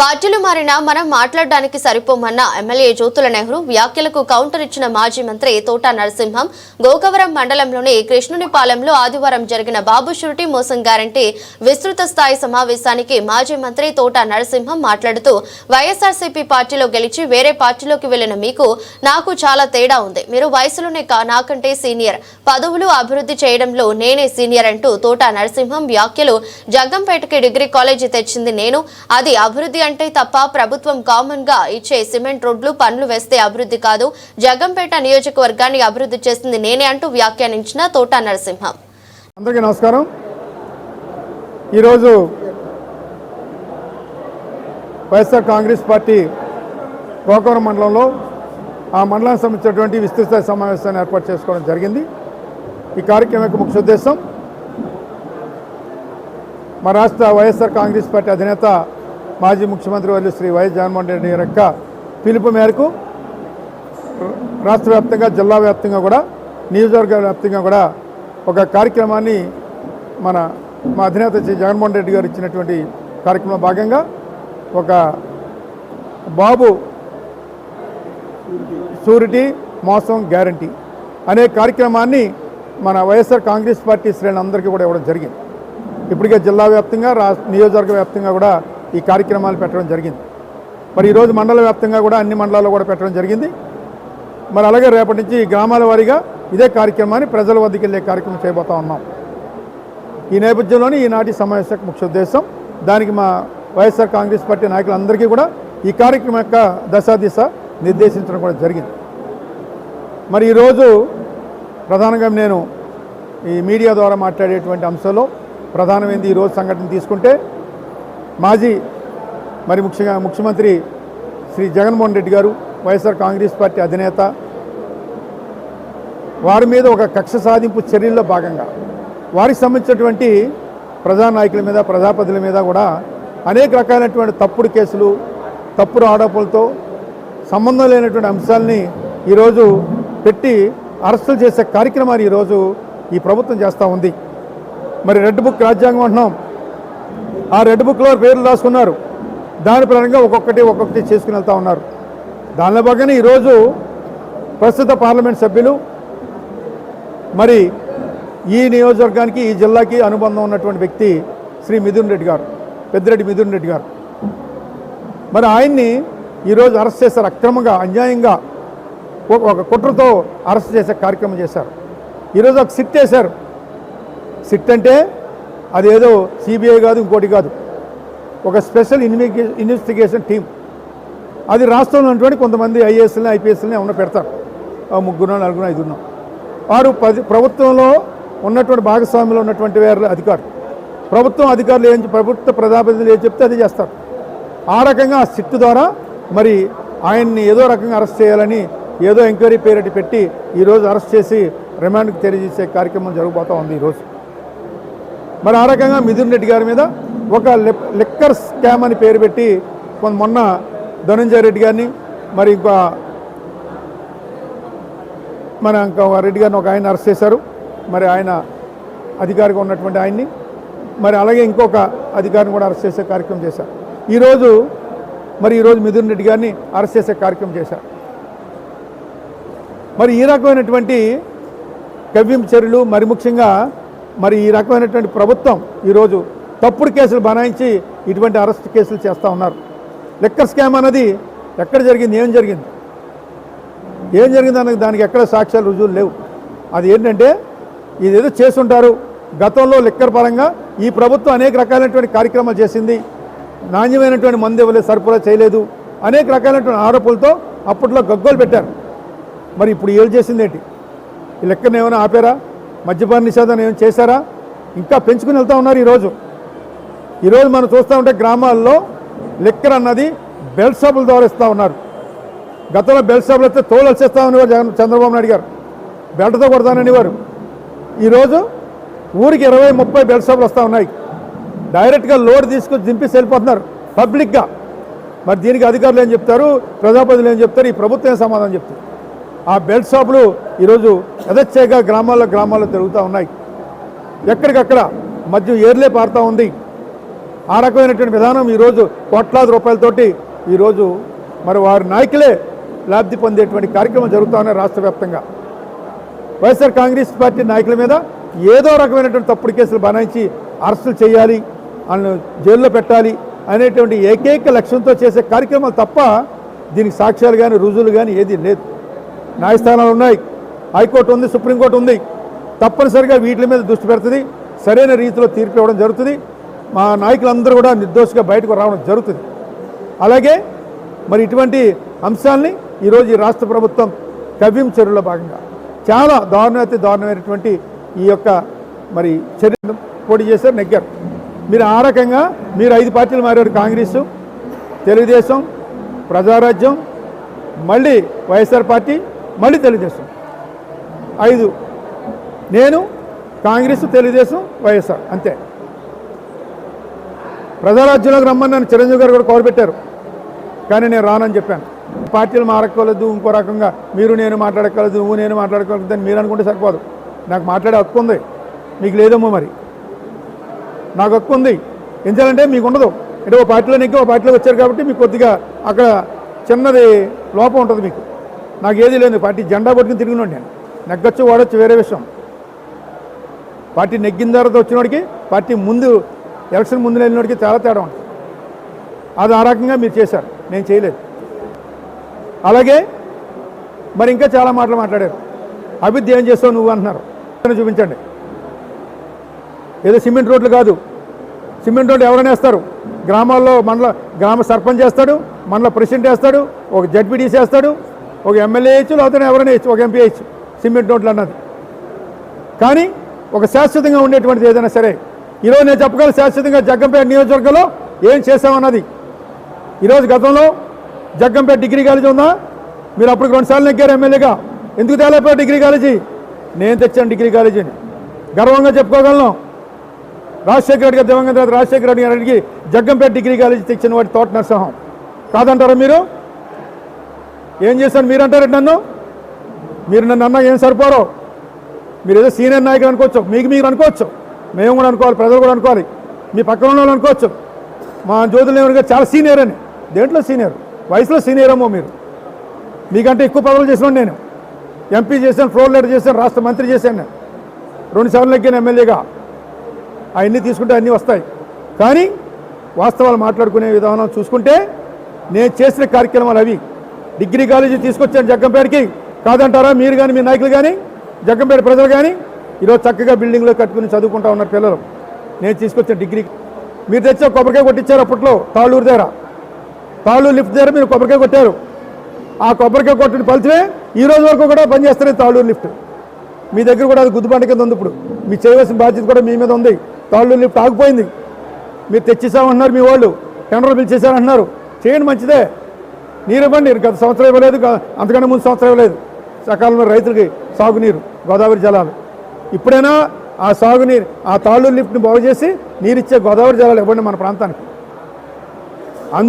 పార్టీలు మారినా మనం మాట్లాడడానికి సరిపోమన్న ఎమ్మెల్యే జ్యోతుల నెహ్రూ వ్యాఖ్యలకు కౌంటర్ ఇచ్చిన మాజీ మంత్రి తోట నరసింహం గోకవరం మండలంలోని కృష్ణునిపాలెంలో ఆదివారం జరిగిన బాబు షూరిటీ మోసం గ్యారంటీ విస్తృత స్థాయి సమావేశానికి మాజీ మంత్రి తోట నరసింహం మాట్లాడుతూ వైఎస్ఆర్సీపీ పార్టీలో గెలిచి వేరే పార్టీలోకి వెళ్ళిన మీకు నాకు చాలా తేడా ఉంది. మీరు వయసులోనే కా- నాకంటే సీనియర్. పదవులు అభివృద్ధి చేయడంలో నేనే సీనియర్ అంటూ తోట నరసింహం వ్యాఖ్యలు జగ్గంపేటకి డిగ్రీ కాలేజీ తెచ్చింది నేను. అది అభివృద్ధి కంటే తప్ప ప్రభుత్వం కామన్గా ఇచ్చే సిమెంట్ రోడ్లు పనులు వేస్తే అభివృద్ధి కాదు. జగంపేట నియోజకవర్గాన్ని అభివృద్ధి చేసింది నేనే అంటూ వ్యాఖ్యానించిన తోట నరసింహం. అందరికీ నమస్కారం. ఈరోజు వైఎస్ఆర్ కాంగ్రెస్ పార్టీ గోకవరం మండలంలో ఆ మండలానికి సంబంధించినటువంటి విస్తృత సమావేశాన్ని ఏర్పాటు చేసుకోవడం జరిగింది. ఈ కార్యక్రమం యొక్క ముఖ్య ఉద్దేశం మా రాష్ట్ర వైఎస్ఆర్ కాంగ్రెస్ పార్టీ అధినేత మాజీ ముఖ్యమంత్రి వర్యులు శ్రీ వైఎస్ జగన్మోహన్ రెడ్డి గారి యొక్క పిలుపు మేరకు రాష్ట్ర వ్యాప్తంగా జిల్లా వ్యాప్తంగా కూడా నియోజకవర్గ వ్యాప్తంగా కూడా ఒక కార్యక్రమాన్ని మన మా అధినేత శ్రీ జగన్మోహన్ రెడ్డి గారు ఇచ్చినటువంటి కార్యక్రమంలో భాగంగా ఒక బాబు షూరిటీ మోసం గ్యారంటీ అనే కార్యక్రమాన్ని మన వైఎస్ఆర్ కాంగ్రెస్ పార్టీ శ్రేణులందరికీ కూడా ఇవ్వడం జరిగింది. ఇప్పటికే జిల్లా వ్యాప్తంగా రా నియోజకవర్గ వ్యాప్తంగా కూడా ఈ కార్యక్రమాలు పెట్టడం జరిగింది. మరి ఈరోజు మండల వ్యాప్తంగా కూడా అన్ని మండలాల్లో కూడా పెట్టడం జరిగింది. మరి అలాగే రేపటి నుంచి గ్రామాల వారీగా ఇదే కార్యక్రమాన్ని ప్రజల వద్దకు వెళ్ళే కార్యక్రమం చేయబోతా ఉన్నాం. ఈ నేపథ్యంలోనే ఈనాటి సమావేశం ముఖ్య ఉద్దేశం దానికి మా వైఎస్ఆర్ కాంగ్రెస్ పార్టీ నాయకులందరికీ కూడా ఈ కార్యక్రమం యొక్క దశాదిశ నిర్దేశించడం కూడా జరిగింది. మరి ఈరోజు ప్రధానంగా నేను ఈ మీడియా ద్వారా మాట్లాడేటువంటి అంశంలో ప్రధానమైనది ఈరోజు సంఘటన తీసుకుంటే మాజీ మరి ముఖ్యంగా ముఖ్యమంత్రి శ్రీ జగన్మోహన్ రెడ్డి గారు వైఎస్ఆర్ కాంగ్రెస్ పార్టీ అధినేత వారి మీద ఒక కక్ష సాధింపు చర్యల్లో భాగంగా వారికి సంబంధించినటువంటి ప్రజానాయకుల మీద ప్రజాపతుల మీద కూడా అనేక రకాలైనటువంటి తప్పుడు కేసులు తప్పుడు ఆరోపణలతో సంబంధం లేనటువంటి అంశాలని ఈరోజు పెట్టి అరెస్టులు చేసే కార్యక్రమాన్ని ఈరోజు ఈ ప్రభుత్వం చేస్తూ ఉంది. మరి రెడ్ బుక్ రాజ్యాంగం అంటున్నాం. ఆ రెడ్ బుక్లో పేర్లు రాసుకున్నారు. దాని పరంగా ఒక్కొక్కటి ఒక్కొక్కటి చేసుకుని వెళ్తూ ఉన్నారు. దానిలో భాగంగా ఈరోజు ప్రస్తుత పార్లమెంట్ సభ్యులు మరి ఈ నియోజకవర్గానికి ఈ జిల్లాకి అనుబంధం ఉన్నటువంటి వ్యక్తి శ్రీ మిథున్ రెడ్డి గారు పెద్దిరెడ్డి మిథున్ రెడ్డి గారు. మరి ఆయన్ని ఈరోజు అరెస్ట్ చేశారు. అక్రమంగా అన్యాయంగా ఒక- కుట్రతో అరెస్ట్ చేసే కార్యక్రమం చేశారు. ఈరోజు ఒక సిట్ వేశారు. సిట్ అంటే అదేదో సిబిఐ కాదు ఇంకోటి కాదు. ఒక స్పెషల్ ఇన్వెస్టిగే ఇన్వెస్టిగేషన్ టీం అది రాష్ట్రంలో ఉన్నటువంటి కొంతమంది ఐఏఎస్ని ఐపీఎస్ని ఏమన్నా పెడతారు. ముగ్గురు నలుగురు ఐదుగురు వారు పది ప్రభుత్వంలో ఉన్నటువంటి భాగస్వామ్యంలో ఉన్నటువంటి వేరే అధికారులు. ప్రభుత్వం అధికారులు ఏం ప్రభుత్వ ప్రజాప్రతినిధులు ఏం చెప్తే అది చేస్తారు. ఆ రకంగా ఆ సిట్ ద్వారా మరి ఆయన్ని ఏదో రకంగా అరెస్ట్ చేయాలని ఏదో ఎంక్వైరీ పేరెట్ పెట్టి ఈరోజు అరెస్ట్ చేసి రిమాండ్కి తెలియజేసే కార్యక్రమం జరగబోతూ ఉంది ఈరోజు. మరి ఆ రకంగా మిథున్ రెడ్డి గారి మీద ఒక లిక్కర్ స్కామ్ అని పేరు పెట్టి కొంత మొన్న ధనంజయ రెడ్డి గారిని మరి ఇంకా మన ఇంకా రెడ్డి గారిని ఒక ఆయన అరెస్ట్ చేశారు. మరి ఆయన అధికారిగా ఉన్నటువంటి ఆయన్ని మరి అలాగే ఇంకొక అధికారిని కూడా అరెస్ట్ చేసే కార్యక్రమం చేశారు. ఈరోజు మరి ఈరోజు మిథున్ రెడ్డి గారిని అరెస్ట్ చేసే కార్యక్రమం చేశారు. మరి ఈ రకమైనటువంటి కవ్యం చర్యలు మరి ముఖ్యంగా మరి ఈ రకమైనటువంటి ప్రభుత్వం ఈరోజు తప్పుడు కేసులు బనాయించి ఇటువంటి అరెస్ట్ కేసులు చేస్తూ ఉన్నారు. లెక్కర్ స్కామ్ అనేది ఎక్కడ జరిగింది? ఏం జరిగింది? ఏం జరిగింది అన్నది దానికి ఎక్కడ సాక్ష్యాలు రుజువులు లేవు. అది ఏంటంటే ఇదేదో చేసుంటారు. గతంలో లెక్కర్ పరంగా ఈ ప్రభుత్వం అనేక రకాలైనటువంటి కార్యక్రమాలు చేసింది. నాణ్యమైనటువంటి మందు ఇవ్వలేదు సరఫరా చేయలేదు. అనేక రకాలైనటువంటి ఆరోపణలతో అప్పట్లో గగ్గోలు పెట్టారు. మరి ఇప్పుడు ఏం చేసింది ఏంటి? ఈ లెక్కర్ని ఏమైనా ఆపారా? మద్యపాన నిషేధం ఏమైనా చేశారా? ఇంకా పెంచుకుని వెళ్తూ ఉన్నారు ఈరోజు. ఈరోజు మనం చూస్తూ ఉంటే గ్రామాల్లో లిక్కర్ అన్నది బెల్ట్ షాపుల ద్వారా ఇస్తూ ఉన్నారు. గతంలో బెల్ట్ షాపులు వస్తే తోలు వచ్చేస్తా ఉన్నవారు జగన్ చంద్రబాబు నాయుడు గారు. బెల్ట్తో కొడతాననేవారు. ఈరోజు ఊరికి ఇరవై ముప్పై బెల్ట్ షాపులు వస్తూ ఉన్నాయి. డైరెక్ట్గా లోడ్ తీసుకొని దింపేసి వెళ్ళిపోతున్నారు పబ్లిక్గా. మరి దీనికి అధికారులు ఏం చెప్తారు? ప్రజాప్రతినిధులు ఏం చెప్తారు? ఈ ప్రభుత్వం సమాధానం చెప్తారు ఆ బెల్ట్ షాపులు ఈరోజు యథచ్ఛగా గ్రామాల్లో గ్రామాల్లో తిరుగుతూ ఉన్నాయి. ఎక్కడికక్కడ మద్యం ఏర్లే పారుతూ ఉంది. ఆ రకమైనటువంటి విధానం ఈరోజు కోట్లాది రూపాయలతోటి ఈరోజు మరి వారి నాయకులే లబ్ధి పొందేటువంటి కార్యక్రమం జరుగుతూ ఉన్నాయి రాష్ట్ర వ్యాప్తంగా. వైఎస్ఆర్ కాంగ్రెస్ పార్టీ నాయకుల మీద ఏదో రకమైనటువంటి తప్పుడు కేసులు బనాయించి అరెస్టులు చేయాలి వాళ్ళని జైల్లో పెట్టాలి అనేటువంటి ఏకైక లక్ష్యంతో చేసే కార్యక్రమాలు తప్ప దీనికి సాక్ష్యాలు కానీ రుజువులు కానీ ఏది లేదు. న్యాయస్థానాలు ఉన్నాయి. హైకోర్టు ఉంది సుప్రీంకోర్టు ఉంది. తప్పనిసరిగా వీటి మీద దృష్టి పెడుతుంది. సరైన రీతిలో తీర్పు ఇవ్వడం జరుగుతుంది. మా నాయకులందరూ కూడా నిర్దోషిగా బయటకు రావడం జరుగుతుంది. అలాగే మరి ఇటువంటి అంశాల్ని ఈరోజు ఈ రాష్ట్ర ప్రభుత్వం కవ్యం చర్యలో భాగంగా చాలా దారుణాతి దారుణమైనటువంటి ఈ యొక్క మరి చర్యను పోటీ చేశారు నెగ్గారు. మీరు ఆ రకంగా మీరు ఐదు పార్టీలు మారారు కాంగ్రెస్ తెలుగుదేశం ప్రజారాజ్యం మళ్ళీ వైఎస్ఆర్ పార్టీ మళ్ళీ తెలుగుదేశం. ఐదు నేను కాంగ్రెస్ తెలుగుదేశం వైఎస్ఆర్ అంతే. ప్రజారాజ్యంలోకి రమ్మని నన్ను చిరంజీవి గారు కూడా కోరబెట్టారు కానీ నేను రానని చెప్పాను. పార్టీలు మారక్కర్లేదు ఇంకో రకంగా మీరు నేను మాట్లాడక్కర్లేదు నువ్వు నేను మాట్లాడక్కర్లేదు అని మీరు అనుకుంటే సరిపోదు. నాకు మాట్లాడే హక్కు ఉంది. మీకు లేదేమో మరి. నాకు హక్కు ఉంది. ఎందుకంటే మీకు ఉండదు. అంటే ఓ పార్టీలో నెగ్గి ఓ పార్టీలో వచ్చారు కాబట్టి మీకు కొద్దిగా అక్కడ చిన్నది లోపం ఉంటుంది మీకు. నాకు ఏది లేదు. పార్టీ జెండా పట్టుకుని తిరిగినాడు నేను. నెగ్గొచ్చు వాడొచ్చు వేరే విషయం. పార్టీ నెగ్గిన తర్వాత వచ్చినోడికి పార్టీ ముందు ఎలక్షన్ ముందు వెళ్ళినోడికి చాలా తేడా ఉంటుంది. అది ఆ రకంగా మీరు చేశారు. నేను చేయలేదు. అలాగే మరి ఇంకా చాలా మాటలు మాట్లాడారు. అభివృద్ధి ఏం చేస్తావు నువ్వు అంటున్నారు. చూపించండి. ఏదో సిమెంట్ రోడ్లు కాదు. సిమెంట్ రోడ్లు ఎవరైనా వేస్తారు. గ్రామాల్లో మండల గ్రామ సర్పంచ్ చేస్తాడు మండల ప్రెసిడెంట్ వేస్తాడు ఒక జడ్పీటీసీ వేస్తాడు ఒక ఎమ్మెల్యే వేయచ్చు లేకపోతే ఎవరైనా వేయచ్చు ఒక ఎంపీ వేయచ్చు సిమెంట్ నోట్లు అన్నది. కానీ ఒక శాశ్వతంగా ఉండేటువంటిది ఏదైనా సరే ఈరోజు నేను చెప్పగలను శాశ్వతంగా జగ్గంపేట నియోజకవర్గంలో ఏం చేశామన్నది. ఈరోజు గతంలో జగ్గంపేట డిగ్రీ కాలేజీ ఉందా? మీరు అప్పుడు రెండుసార్లు నెగ్గారు ఎమ్మెల్యేగా. ఎందుకు తేలేపోయారు డిగ్రీ కాలేజీ? నేను తెచ్చాను డిగ్రీ కాలేజీని. గర్వంగా చెప్పుకోగలను. రాజశేఖర రెడ్డి గారు దివంగత రాజశేఖర రెడ్డి గారికి జగ్గంపేట డిగ్రీ కాలేజీ తెచ్చిన వాటి తోట నరసింహం. కాదంటారా మీరు? ఏం చేశాను మీరు అంటారండి నన్ను? మీరు నన్ను అన్నా ఏం సరిపోరో? మీరు ఏదో సీనియర్ నాయకులు అనుకోవచ్చు. మీకు మీరు అనుకోవచ్చు. మేము కూడా అనుకోవాలి ప్రజలు కూడా అనుకోవాలి. మీ పక్కన ఉన్న వాళ్ళు అనుకోవచ్చు. మా జ్యోతులు గారు చాలా సీనియర్ అని. దేంట్లో సీనియర్? వయసులో సీనియర్ ఏమో మీరు. మీకంటే ఎక్కువ పదవులు చేసినాను నేను. ఎంపీ చేశాను ఫ్లోర్ లెటర్ చేశాను రాష్ట్ర మంత్రి చేశాను నేను. రెండు సెవెన్లు ఎక్కాను ఎమ్మెల్యేగా. అవన్నీ తీసుకుంటే అన్నీ వస్తాయి. కానీ వాస్తవాలు మాట్లాడుకునే విధానం చూసుకుంటే నేను చేసిన కార్యక్రమాలు అవి. డిగ్రీ కాలేజీ తీసుకొచ్చాను జగ్గంపేటకి. కాదంటారా? మీరు కానీ మీ నాయకులు కానీ జగ్గంపేట ప్రజలు కానీ ఈరోజు చక్కగా బిల్డింగ్లో కట్టుకుని చదువుకుంటా ఉన్నారు పిల్లలు. నేను తీసుకొచ్చిన డిగ్రీ. మీరు తెచ్చిన కొబ్బరికాయ కొట్టించారు అప్పట్లో తాళ్ళూరు దగ్గర. తాళ్ళూరు లిఫ్ట్ దగ్గర మీరు కొబ్బరికాయ కొట్టారు. ఆ కొబ్బరికాయ కొట్టిన ఫలితమే ఈ రోజు వరకు కూడా పనిచేస్తారు తాళ్ళూరు లిఫ్ట్. మీ దగ్గర కూడా అది గుద్దుబాట కింద ఉంది ఇప్పుడు. మీ చేయవలసిన బాధ్యత కూడా మీ మీద ఉంది. తాళ్ళూరు లిఫ్ట్ ఆగిపోయింది. మీరు తెచ్చిస్తామంటున్నారు మీ వాళ్ళు. టెండర్ పిలిచేసారంటున్నారు చేయండి మంచిదే. నీరు ఇవ్వండి గత సంవత్సరం ఇవ్వలేదు. అంతకంటే ముందు సంవత్సరం ఇవ్వలేదు. సకాలంలో రైతులకి సాగునీరు గోదావరి జలాలు. ఇప్పుడైనా ఆ సాగునీరు ఆ తాళ్ళు లిఫ్ట్ని బాగు చేసి నీరిచ్చే గోదావరి జలాలు ఇవ్వండి మన ప్రాంతానికి. అందు